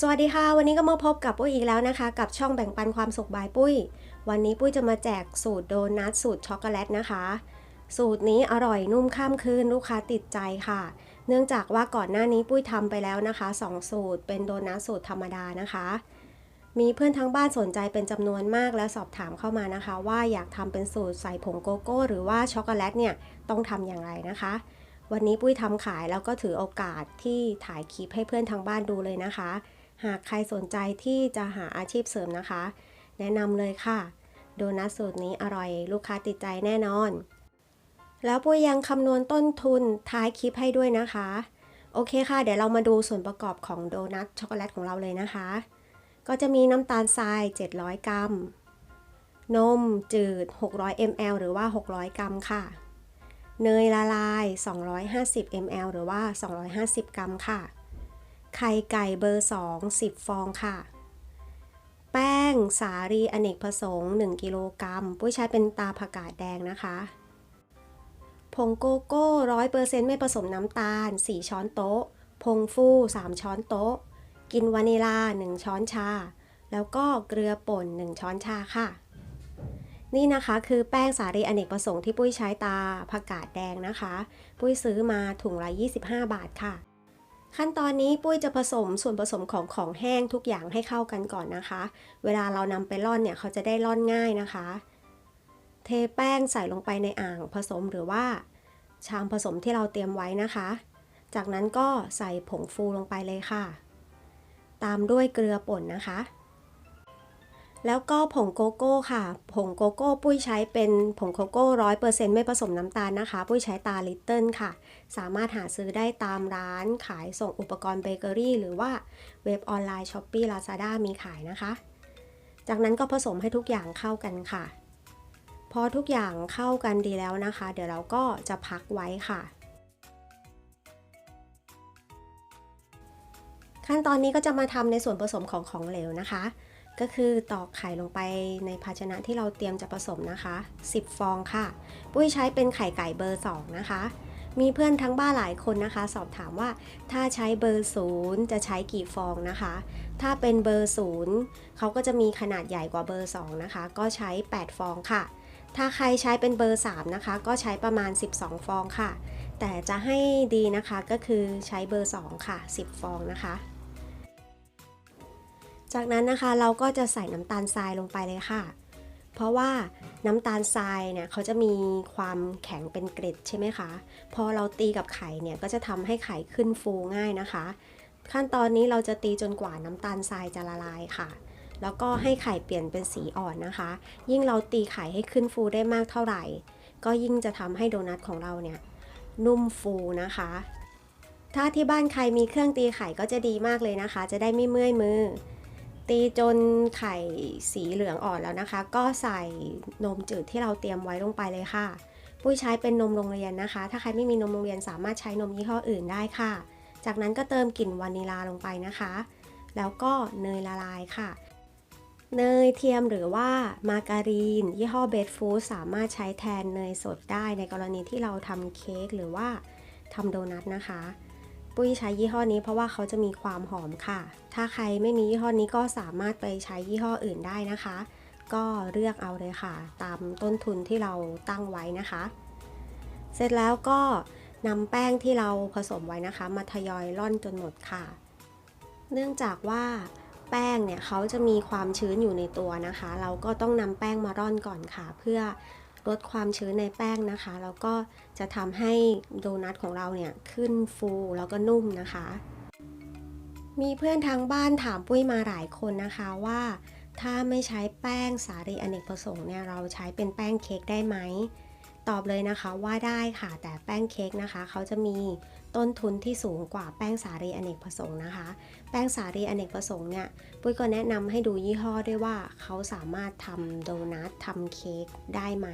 สวัสดีค่ะ วันนี้ก็มาพบกับปุ้ยอีกแล้วนะคะ กับช่องแบ่งปันความสุขบายปุ้ย วันนี้ปุ้ยจะมาแจกสูตรโดนัทสูตรช็อกโกแลตนะคะ สูตรนี้อร่อยนุ่มข้ามคืนลูกค้าติดใจค่ะ เนื่องจากว่าก่อนหน้านี้ปุ้ยทำไปแล้วนะคะสองสูตรเป็นโดนัทสูตรธรรมดานะคะ มีเพื่อนทั้งบ้านสนใจเป็นจำนวนมากและสอบถามเข้ามานะคะ ว่าอยากทำเป็นสูตรใส่ผงโกโก้ หรือว่าช็อกโกแลตเนี่ยต้องทำอย่างไรนะคะวันนี้ปุ้ยทำขายแล้วก็ถือโอกาสที่ถ่ายคลิปให้เพื่อนทางบ้านดูเลยนะคะ หากใครสนใจที่จะหาอาชีพเสริมนะคะ แนะนำเลยค่ะ โดนัทสูตรนี้อร่อย ลูกค้าติดใจแน่นอน แล้วปุ้ยยังคำนวณต้นทุนท้ายคลิปให้ด้วยนะคะ โอเคค่ะ เดี๋ยวเรามาดูส่วนประกอบของโดนัทช็อกโกแลตของเราเลยนะคะ ก็จะมีน้ำตาลทราย 700 กรัม นมจืด 600 ml หรือว่า 600 กรัมค่ะเนยละลาย 250 ml หรือว่า 250 กรัมค่ะ ไข่ไก่เบอร์ 2 10 ฟองค่ะ แป้งสาลีอเนกประสงค์ 1 กิโลกรัมปุ้ยใช้เป็นตาผักกาดแดงนะคะ ผงโกโก้ร้อยเปอร์เซ็นต์ไม่ผสมน้ำตาล 4 ช้อนโต๊ะ ผงฟู3 ช้อนโต๊ะ กินวานิลา 1 ช้อนชา แล้วก็เกลือป่น 1 ช้อนชาค่ะ นี่นะคะคือแป้งสาลีอเนกประสงค์ที่ปุ้ยใช้ตาผักกาดแดงนะคะ ปุ้ยซื้อมาถุงละ 25 บาทค่ะ ขั้นตอนนี้ปุ้ยจะผสมส่วนผสมของของแห้งทุกอย่างให้เข้ากันก่อนนะคะ เวลาเรานำไปร่อนเนี่ยเขาจะได้ร่อนง่ายนะคะ เทแป้งใส่ลงไปในอ่างผสมหรือว่า ชามผสมที่เราเตรียมไว้นะคะ จากนั้นก็ใส่ผงฟูลงไปเลยค่ะ ตามด้วยเกลือป่นนะคะ แล้วก็ผงโกโก้ค่ะ ผงโกโก้ปุ้ยใช้เป็นผงโกโก้ร้อยเปอร์เซ็นต์ไม่ผสมน้ำตาลนะคะ ปุ้ยใช้ตาลิตเติ้ลค่ะ สามารถหาซื้อได้ตามร้านขายส่งอุปกรณ์เบเกอรี่ หรือว่าเว็บออนไลน์ช้อปปี้ลาซาด้ามีขายนะคะ จากนั้นก็ผสมให้ทุกอย่างเข้ากันค่ะ พอทุกอย่างเข้ากันดีแล้วนะคะ เดี๋ยวเราก็จะพักไว้ค่ะขั้นตอนนี้ก็จะมาทำในส่วนผสมของของเหลวนะคะ ก็คือตอกไข่ลงไปในภาชนะที่เราเตรียมจะผสมนะคะ 10 ฟองค่ะ ปุ้ยใช้เป็นไข่ไก่เบอร์ 2 นะคะ มีเพื่อนทั้งบ้านหลายคนนะคะ สอบถามว่าถ้าใช้เบอร์ศูนย์จะใช้กี่ฟองนะคะ ถ้าเป็นเบอร์ศูนย์เขาก็จะมีขนาดใหญ่กว่าเบอร์2นะคะ ก็ใช้ 8 ฟองค่ะ ถ้าใครใช้เป็นเบอร์3นะคะ ก็ใช้ประมาณ 12 ฟองค่ะ แต่จะให้ดีนะคะก็คือใช้เบอร์2ค่ะ 10 ฟองนะคะ จากนั้นนะคะเราก็จะใส่น้ำตาลทรายลงไปเลยค่ะ เพราะว่าน้ำตาลทรายเนี่ยเขาจะมีความแข็งเป็นเกล็ดใช่ไหมคะ พอเราตีกับไข่เนี่ยก็จะทำให้ไข่ขึ้นฟูง่ายนะคะ ขั้นตอนนี้เราจะตีจนกว่าน้ำตาลทรายจะละลายค่ะ แล้วก็ให้ไข่เปลี่ยนเป็นสีอ่อนนะคะ ยิ่งเราตีไข่ให้ขึ้นฟูได้มากเท่าไหร่ ก็ยิ่งจะทำให้โดนัทของเราเนี่ยนุ่มฟูนะคะ ถ้าที่บ้านใครมีเครื่องตีไข่ก็จะดีมากเลยนะคะ จะได้ไม่เมื่อยมือ ตีจนไข่สีเหลืองอ่อนแล้วนะคะ ก็ใส่นมจืดที่เราเตรียมไว้ลงไปเลยค่ะ ปุ้ยใช้เป็นนมโรงเรียนนะคะ ถ้าใครไม่มีนมโรงเรียนสามารถใช้นมยี่ห้ออื่นได้ค่ะ จากนั้นก็เติมกลิ่นวานิลาลงไปนะคะ แล้วก็เนยละลายค่ะ เนยเทียมหรือว่ามาการีน ยี่ห้อเบสฟูดสามารถใช้แทนเนยสดได้ในกรณีที่เราทำเค้กหรือว่าทำโดนัทนะคะ ปุ้ยใช้ยี่ห้อนี้เพราะว่าเขาจะมีความหอมค่ะ ถ้าใครไม่มียี่ห้อนี้ก็สามารถไปใช้ยี่ห้ออื่นได้นะคะ ก็เลือกเอาเลยค่ะ ตามต้นทุนที่เราตั้งไว้นะคะ เสร็จแล้วก็นำแป้งที่เราผสมไว้นะคะ มาทยอยร่อนจนหมดค่ะ เนื่องจากว่าแป้งเนี่ยเขาจะมีความชื้นอยู่ในตัวนะคะ เราก็ต้องนำแป้งมาร่อนก่อนค่ะ เพื่อ ลดความชื้นในแป้งนะคะ แล้วก็จะทำให้โดนัทของเราเนี่ยขึ้นฟูแล้วก็นุ่มนะคะ มีเพื่อนทางบ้านถามปุ้ยมาหลายคนนะคะว่า ถ้าไม่ใช้แป้งสาลีอเนกประสงค์เนี่ยเราใช้เป็นแป้งเค้กได้ไหม ตอบเลยนะคะว่าได้ค่ะ แต่แป้งเค้กนะคะ เขาจะมีต้นทุนที่สูงกว่าแป้งสาลีอเนกประสงค์นะคะ แป้งสาลีอเนกประสงค์เนี่ยปุ้ยก็แนะนำให้ดูยี่ห้อด้วยว่าเขาสามารถทำโดนัททำเค้กได้ไหม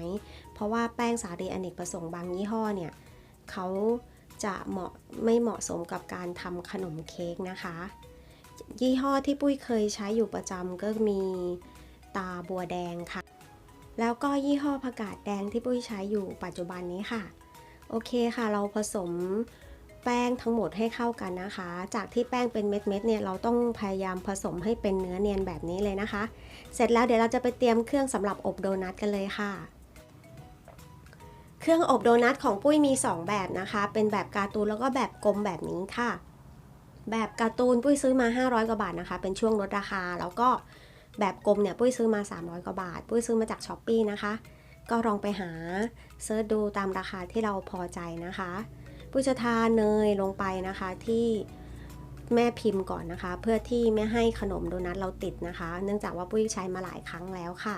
เพราะว่าแป้งสาลีอเนกประสงค์บางยี่ห้อเนี่ยเขาจะเหมาะไม่เหมาะสมกับการทำขนมเค้กนะคะ ยี่ห้อที่ปุ้ยเคยใช้อยู่ประจำก็มีตาบัวแดงค่ะ แล้วก็ยี่ห้อผักกาดแดงที่ปุ้ยใช้อยู่ปัจจุบันนี้ค่ะ โอเคค่ะ เราผสมแป้งทั้งหมดให้เข้ากันนะคะ จากที่แป้งเป็นเม็ดๆเนี่ยเราต้องพยายามผสมให้เป็นเนื้อเนียนแบบนี้เลยนะคะ เสร็จแล้วเดี๋ยวเราจะไปเตรียมเครื่องสำหรับอบโดนัทกันเลยค่ะ เครื่องอบโดนัทของปุ้ยมี 2 แบบนะคะ เป็นแบบการ์ตูนแล้วก็แบบกลมแบบนี้ค่ะ แบบการ์ตูนปุ้ยซื้อมา 500 กว่าบาทนะคะ เป็นช่วงลดราคาแล้วก็ แบบกลมเนี่ยปุ้ยซื้อมา 300 กว่าบาท ปุ้ยซื้อมาจากช้อปปีนะคะ ก็ลองไปหาเซิร์ชดูตามราคาที่เราพอใจนะคะ ปุ้ยจะทาเนยลงไปนะคะที่แม่พิมพ์ก่อนนะคะ เพื่อที่ไม่ให้ขนมโดนัทเราติดนะคะ เนื่องจากว่าปุ้ยใช้มาหลายครั้งแล้วค่ะ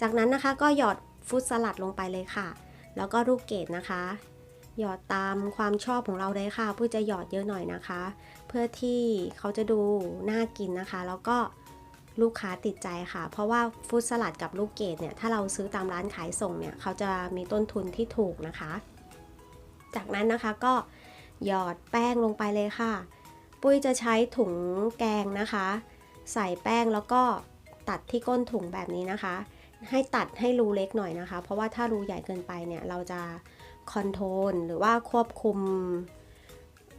จากนั้นนะคะก็หยอดฟุตสลัดลงไปเลยค่ะ แล้วก็ลูกเกดนะคะ หยอดตามความชอบของเราเลยค่ะ ปุ้ยจะหยอดเยอะหน่อยนะคะ เพื่อที่เขาจะดูน่ากินนะคะ แล้วก็ ลูกค้าติดใจค่ะ เพราะว่าฟรุตสลัดกับลูกเกดเนี่ย ถ้าเราซื้อตามร้านขายส่งเนี่ย เขาจะมีต้นทุนที่ถูกนะคะ จากนั้นนะคะก็หยอดแป้งลงไปเลยค่ะ ปุ้ยจะใช้ถุงแกงนะคะ ใส่แป้งแล้วก็ตัดที่ก้นถุงแบบนี้นะคะ ให้ตัดให้รูเล็กหน่อยนะคะ เพราะว่าถ้ารูใหญ่เกินไปเนี่ย เราจะคอนโทรลหรือว่าควบคุม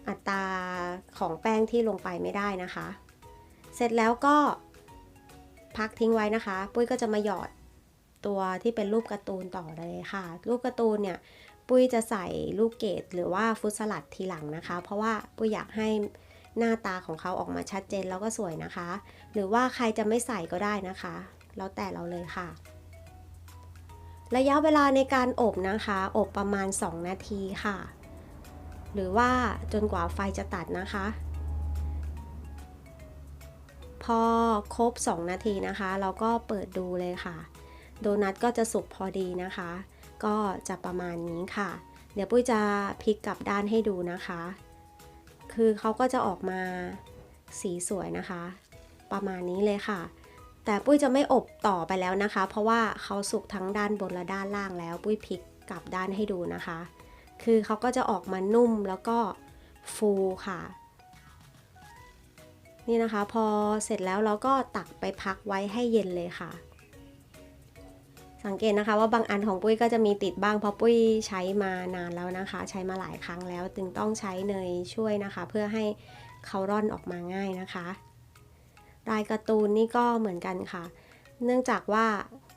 อัตราของแป้งที่ลงไปไม่ได้นะคะ เสร็จแล้วก็ พักทิ้งไว้นะคะ ปุ้ยก็จะมาหยอดตัวที่เป็นรูปการ์ตูนต่อเลยค่ะ รูปการ์ตูนเนี่ยปุ้ยจะใส่ลูกเกดหรือว่าฟุตสลัดทีหลังนะคะ เพราะว่าปุ้ยอยากให้หน้าตาของเขาออกมาชัดเจนแล้วก็สวยนะคะ หรือว่าใครจะไม่ใส่ก็ได้นะคะ แล้วแต่เราเลยค่ะ ระยะเวลาในการอบนะคะ อบประมาณ 2 นาทีค่ะ หรือว่าจนกว่าไฟจะตัดนะคะ อครบ 2 นาทีนะคะ เราก็เปิดดูเลยค่ะ โดนัทก็จะสุกพอดีนะคะ ก็จะประมาณนี้ค่ะ เดี๋ยวปุ้ยจะพลิกกลับด้านให้ดูนะคะ คือเขาก็จะออกมาสีสวยนะคะ ประมาณนี้เลยค่ะ แต่ปุ้ยจะไม่อบต่อไปแล้วนะคะ เพราะว่าเขาสุกทั้งด้านบนและด้านล่างแล้ว ปุ้ยพลิกกลับด้านให้ดูนะคะ คือเขาก็จะออกมานุ่มแล้วก็ฟูค่ะ นี่นะคะ พอเสร็จแล้วเราก็ตักไปพักไว้ให้เย็นเลยค่ะ สังเกตนะคะว่าบางอันของปุ้ยก็จะมีติดบ้างเพราะปุ้ยใช้มานานแล้วนะคะ ใช้มาหลายครั้งแล้วจึงต้องใช้เนยช่วยนะคะ เพื่อให้เขาร่อนออกมาง่ายนะคะลายการ์ตูนนี่ก็เหมือนกันค่ะ เนื่องจากว่า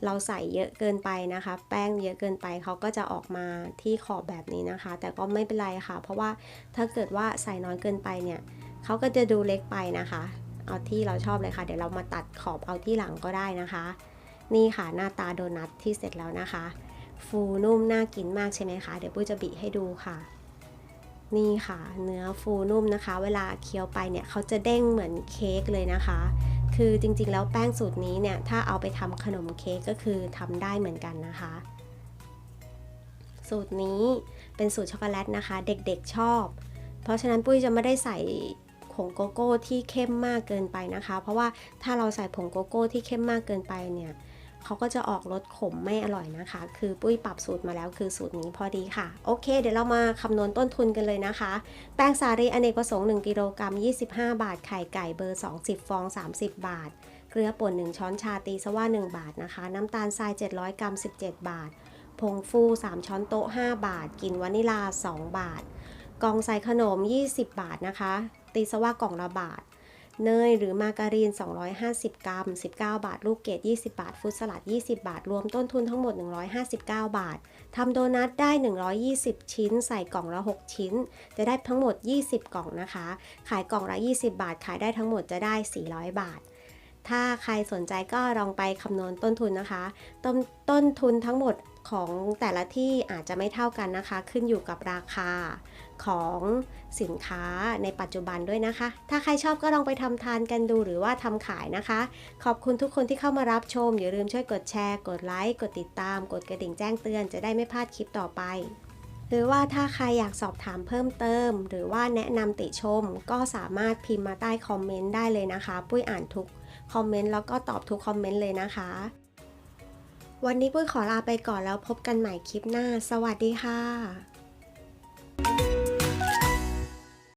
เราใส่เยอะเกินไปนะคะ แป้งเยอะเกินไปเขาก็จะออกมาที่ขอบแบบนี้นะคะ แต่ก็ไม่เป็นไรค่ะ เพราะว่าถ้าเกิดว่าใส่น้อยเกินไปเนี่ย เขาก็จะดูเล็กไปนะคะ เอาที่เราชอบเลยค่ะ เดี๋ยวเรามาตัดขอบเอาที่หลังก็ได้นะคะ นี่ค่ะหน้าตาโดนัทที่เสร็จแล้วนะคะ ฟูนุ่มน่ากินมากใช่ไหมคะ เดี๋ยวปุ้ยจะบีให้ดูค่ะ นี่ค่ะ เนื้อฟูนุ่มนะคะ เวลาเคี้ยวไปเนี่ยเขาจะเด้งเหมือนเค้กเลยนะคะ คือจริงๆ แล้วแป้งสูตรนี้เนี่ยถ้าเอาไปทำขนมเค้กก็คือทำได้เหมือนกันนะคะสูตรนี้เป็นสูตรช็อกโกแลตนะคะ เด็กๆชอบ เพราะฉะนั้นปุ้ยจะไม่ได้ใส่ ผงโกโก้ที่เข้มมากเกินไปนะคะ เพราะว่าถ้าเราใส่ผงโกโก้ที่เข้มมากเกินไปเนี่ยเขาก็จะออกรสขมไม่อร่อยนะคะ คือปุ้ยปรับสูตรมาแล้วคือสูตรนี้พอดีค่ะ โอเค เดี๋ยวเรามาคำนวณต้นทุนกันเลยนะคะ แป้งสาลีอเนกประสงค์ 1 กิโลกรัม 25 บาท ไข่ไก่เบอร์ 20 ฟอง 30 บาท เกลือป่น 1 ช้อนชาตีซะว่า 1 บาทนะคะ น้ำตาลทราย 700 กรัม 17 บาท ผงฟู 3 ช้อนโต๊ะ 5 บาท กินวานิลา 2 บาทกล่องใส่ขนม 20 บาทนะคะ ตีซะว่ากล่องละบาท เนยหรือมาการีน 250 กรัม 19 บาท ลูกเกด20 บาท ฟุตสลัด 20 บาท รวมต้นทุนทั้งหมด 159 บาททำโดนัทได้ 120 ชิ้น ใส่กล่องละ 6 ชิ้น จะได้ทั้งหมด 20 กล่องนะคะ ขายกล่องละ 20 บาท ขายได้ทั้งหมดจะได้ 400 บาท ถ้าใครสนใจก็ลองไปคำนวณต้นทุนนะคะ ต้นต้นทุนทั้งหมดของแต่ละที่อาจจะไม่เท่ากันนะคะ ขึ้นอยู่กับราคาของสินค้าในปัจจุบันด้วยนะคะ ถ้าใครชอบก็ลองไปทำทานกันดูหรือว่าทำขายนะคะ ขอบคุณทุกคนที่เข้ามารับชม อย่าลืมช่วยกดแชร์ กดไลค์ กดติดตาม กดกระดิ่งแจ้งเตือนจะได้ไม่พลาดคลิปต่อไป หรือว่าถ้าใครอยากสอบถามเพิ่มเติม หรือว่าแนะนำติชม ก็สามารถพิมพ์มาใต้คอมเมนต์ได้เลยนะคะ ปุ้ยอ่านทุก คอมเมนต์แล้วก็ตอบทุกคอมเมนต์เลยนะคะ วันนี้ปุ้ยขอลาไปก่อนแล้วพบกันใหม่คลิปหน้า สวัสดีค่ะ